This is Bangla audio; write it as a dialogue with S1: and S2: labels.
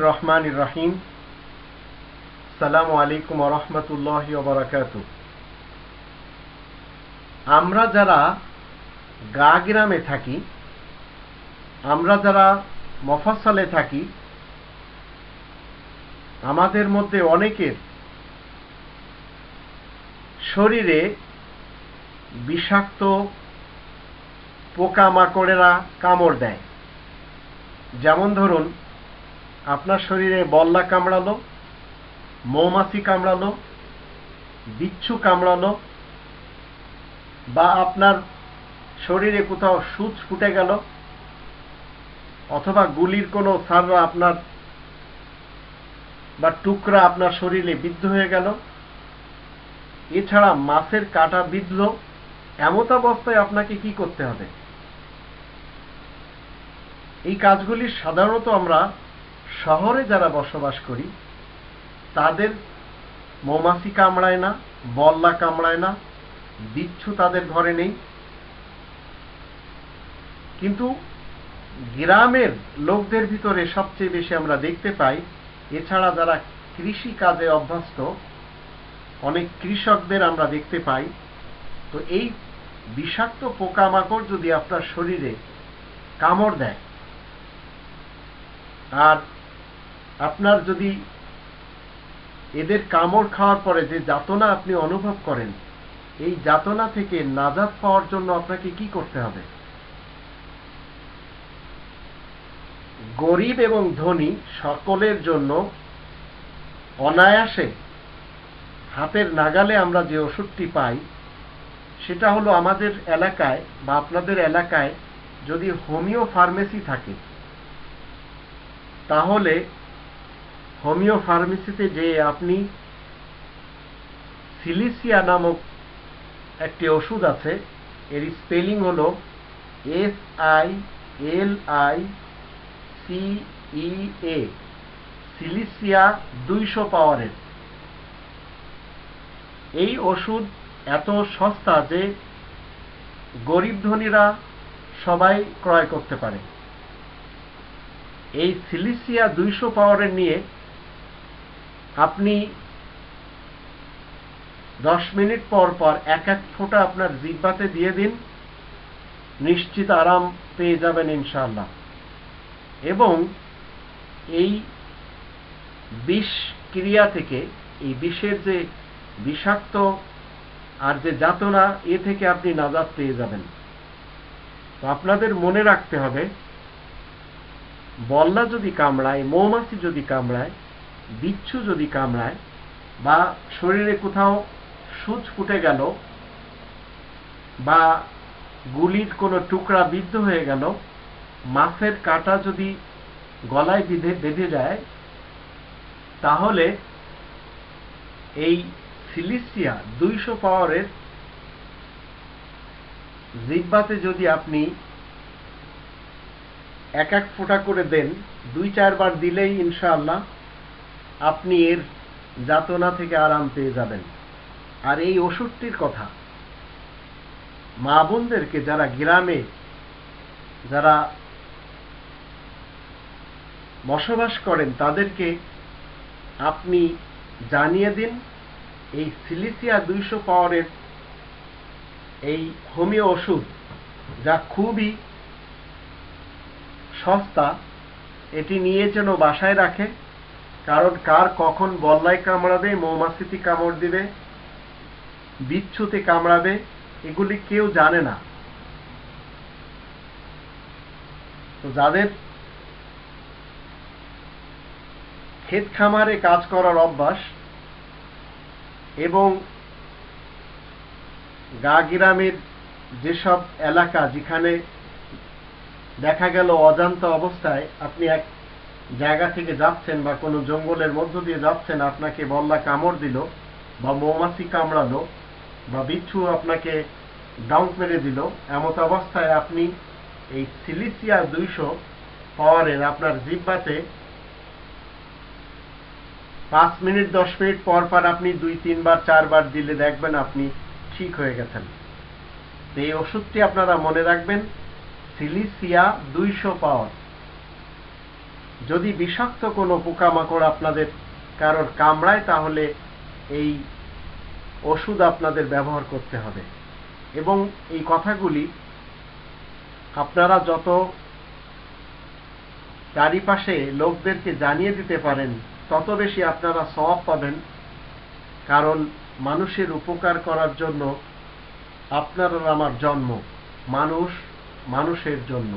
S1: রহমান রহিম সালামু আলাইকুম রহমতুল্লাহ আমরা যারা গা গ্রামে থাকি, আমরা যারা মফস্বলে থাকি, আমাদের মধ্যে অনেকের শরীরে বিষাক্ত পোকামাকড়েরা কামড় দেয়। যেমন ধরুন আপনার শরীরে বল্লা কামড়ালো, মৌমাছি কামড়ালো, বিচ্ছু কামড়ালো, বা আপনার শরীরে কোথাও সূচ ফুটে গেল, অথবা গুলির কোনো সাররা আপনার বা টুকরা আপনার শরীরে বিদ্ধ হয়ে গেল, এছাড়া মাছের কাটা বিদ্ধ এমত অবস্থায় আপনাকে কি করতে হবে? এই কাজগুলি সাধারণত আমরা শহরে যারা বসবাস করি, তাদের মৌমাছি কামড়ায় না, বল্লা কামড়ায় না, বিচ্ছু তাদের ঘরে নেই। কিন্তু গ্রামের লোকদের ভিতরে সবচেয়ে বেশি আমরা দেখতে পাই, এছাড়া যারা কৃষি কাজে অভ্যস্ত, অনেক কৃষকদের আমরা দেখতে পাই। তো এই বিষাক্ত পোকামাকড় যদি আপনার শরীরে কামড় দেয়, আর আপনার যদি এদের কামড় খাওয়ার পরে যে যাতনা আপনি অনুভব করেন, এই যাতনা থেকে নাজাত পাওয়ার জন্য আপনাকে কি করতে হবে? গরিব এবং ধনী সকলের জন্য অনায়াসে হাতের নাগালে আমরা যে ওষুধটি পাই, সেটা হলো আমাদের এলাকায় বা আপনাদের এলাকায় যদি হোমিও ফার্মেসি থাকে, তাহলে হোমিও ফার্মেসিতে যে আপনি সিলিসিয়া নামক একটি ওষুধ আছে, এর স্পেলিং হলো S I L I C E A, silicea দুইশো পাওয়ারের। এই ওষুধ এত সস্তা যে গরিব ধনীরা সবাই ক্রয় করতে পারে। এই সিলিসিয়া দুইশো পাওয়ারের নিয়ে আপনি দশ মিনিট পর পর এক এক ফোঁটা আপনার জিব্বাতে দিয়ে দিন, নিশ্চিত আরাম পেয়ে যাবেন ইনশাল্লাহ এবং এই বিষ ক্রিয়া থেকে, এই বিষের যে বিষাক্ত আর যে যাতনা, এ থেকে আপনি নাজাদ পেয়ে যাবেন। তো আপনাদের মনে রাখতে হবে, বল্লা যদি কামড়ায়, মৌমাছি যদি কামড়ায় বিচ্ছু যদি কামড়ায় বা শরীরে কোথাও সূচ ফুটে গেল বা গুলির কোনো টুকরা বিদ্ধ হয়ে গেল, মাছের কাটা যদি গলায় বিধে, বেঁধে যায়, তাহলে এই সিলিসিয়া দুইশো পাওয়ারের জিব্বাতে যদি আপনি এক এক ফোঁটা করে দেন, দুই চারবার দিলেই ইনশাআল্লাহ আপনি এর যাতনা থেকে আরাম পেয়ে যাবেন। আর এই ওষুধটির কথা, মা বোনদেরকে যারা গ্রামে, যারা বসবাস করেন, তাদেরকে আপনি জানিয়ে দিন, এই সিলিসিয়া দুইশো পাওয়ারের এই হোমিও ওষুধ যা খুবই সস্তা, এটি নিয়ে যেন বাসায় রাখে। কারণ কার কখন বল্লায় কামড়াবে, মৌমাছিতে কামড় দিবে, বিচ্ছুতে কামড়াবে, এগুলি কেউ জানে না। তো যাদের ক্ষেত খামারে কাজ করার অভ্যাস এবং গা গ্রামের যেসব এলাকা যেখানে দেখা গেল অজান্ত অবস্থায়, আপনি এক জায়গা থেকে যাচ্ছেন বা কোনো জঙ্গলের মধ্য দিয়ে যাচ্ছেন, আপনাকে বল্লা কামড় দিল বা মৌমাছি কামড়ালো বা বিচ্ছু আপনাকে ডাউন মেরে দিল, এমত অবস্থায় আপনি এই সিলিসিয়া দুইশো পাওয়ারের আপনার জিব্বাতে পাঁচ মিনিট, দশ মিনিট পর পর আপনি দুই, তিনবার, চারবার দিলে দেখবেন আপনি ঠিক হয়ে গেছেন। এই ওষুধটি আপনারা মনে রাখবেন, সিলিসিয়া দুইশো পাওয়ার। যদি বিষাক্ত কোনো পোকামাকড় আপনাদের কারোর কামড়ায়, তাহলে এই ওষুধ আপনাদের ব্যবহার করতে হবে। এবং এই কথাগুলি আপনারা যত চারিপাশে লোকদেরকে জানিয়ে দিতে পারেন, তত বেশি আপনারা সওয়াব পাবেন। কারণ মানুষের উপকার করার জন্য আপনার আমার জন্ম, মানুষ মানুষের জন্য।